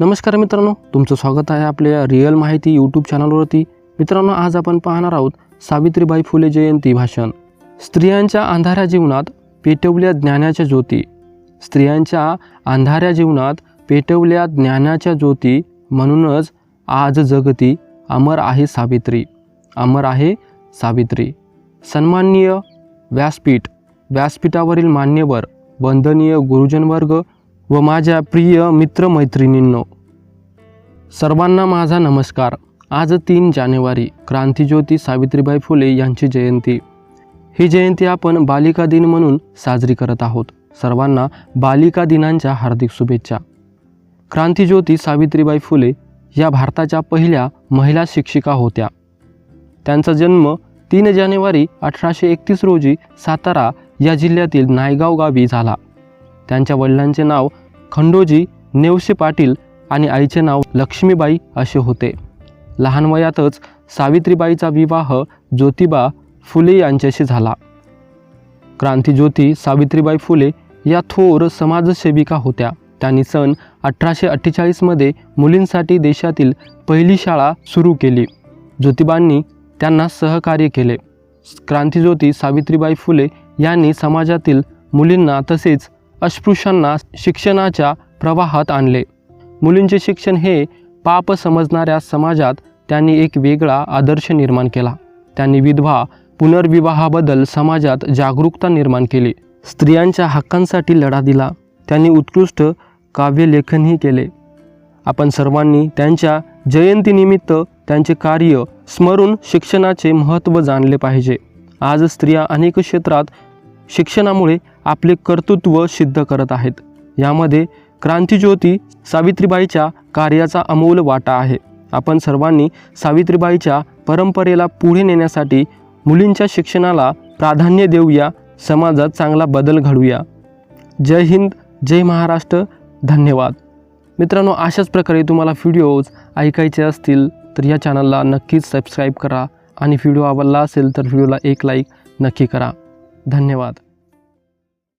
नमस्कार मित्रांनो तुमचं स्वागत आहे आपल्या रिअल माहिती यूट्यूब चॅनलवरती. मित्रांनो आज आपण पाहणार आहोत सावित्रीबाई फुले जयंती भाषण. स्त्रियांच्या अंधाऱ्या जीवनात पेटवल्या ज्ञानाच्या ज्योती. स्त्रियांच्या अंधाऱ्या जीवनात पेटवल्या ज्ञानाच्या ज्योती म्हणूनच आज जगती अमर आहे सावित्री. अमर आहे सावित्री. सन्माननीय व्यासपीठ. व्यासपीठावरील मान्यवर वंदनीय गुरुजनवर्ग व माझ्या प्रिय मित्रमैत्रिणींनो सर्वांना माझा नमस्कार. आज तीन जानेवारी क्रांतीज्योती सावित्रीबाई फुले यांची जयंती. ही जयंती आपण बालिका दिन म्हणून साजरी करत आहोत. सर्वांना बालिका दिनांच्या हार्दिक शुभेच्छा. क्रांतीज्योती सावित्रीबाई फुले या भारताच्या पहिल्या महिला शिक्षिका होत्या. त्यांचा जन्म तीन जानेवारी अठराशे एकतीस रोजी सातारा या जिल्ह्यातील नायगाव गावी झाला. त्यांच्या वडिलांचे नाव खंडोजी नेवसे पाटील आणि आईचे नाव लक्ष्मीबाई असे होते. लहान वयातच सावित्रीबाईचा विवाह ज्योतिबा फुले यांच्याशी झाला. क्रांतीज्योती सावित्रीबाई फुले या थोर समाजसेविका होत्या. त्यांनी सन अठराशे अठ्ठेचाळीसमध्ये मुलींसाठी देशातील पहिली शाळा सुरू केली. ज्योतिबांनी त्यांना सहकार्य केले. क्रांतीज्योती सावित्रीबाई फुले यांनी समाजातील मुलींना तसेच अस्पृश्यांना शिक्षणाच्या प्रवाहात आणले. मुलींचे शिक्षण हे पाप समजणाऱ्या समाजात त्यांनी एक वेगळा आदर्श निर्माण केला. त्यांनी विधवा पुनर्विवाहाबद्दल समाजात जागरूकता निर्माण केली. स्त्रियांच्या हक्कांसाठी लढा दिला. त्यांनी उत्कृष्ट काव्यलेखनही केले. आपण सर्वांनी त्यांच्या जयंतीनिमित्त त्यांचे कार्य स्मरून शिक्षणाचे महत्त्व जाणले पाहिजे. आज स्त्रिया अनेक क्षेत्रात शिक्षणामुळे आपले कर्तृत्व सिद्ध करत आहेत. यामध्ये क्रांतीज्योती सावित्रीबाईच्या कार्याचा अमोल वाटा आहे. आपण सर्वांनी सावित्रीबाईच्या परंपरेला पुढे नेण्यासाठी मुलींच्या शिक्षणाला प्राधान्य देऊया. समाजात चांगला बदल घडूया. जय हिंद जय महाराष्ट्र. धन्यवाद. मित्रांनो अशाच प्रकारे तुम्हाला व्हिडिओज ऐकायचे असतील तर या चॅनलला नक्कीच सबस्क्राईब करा. आणि व्हिडिओ आवडला असेल तर व्हिडिओला एक लाईक नक्की करा. धन्यवाद.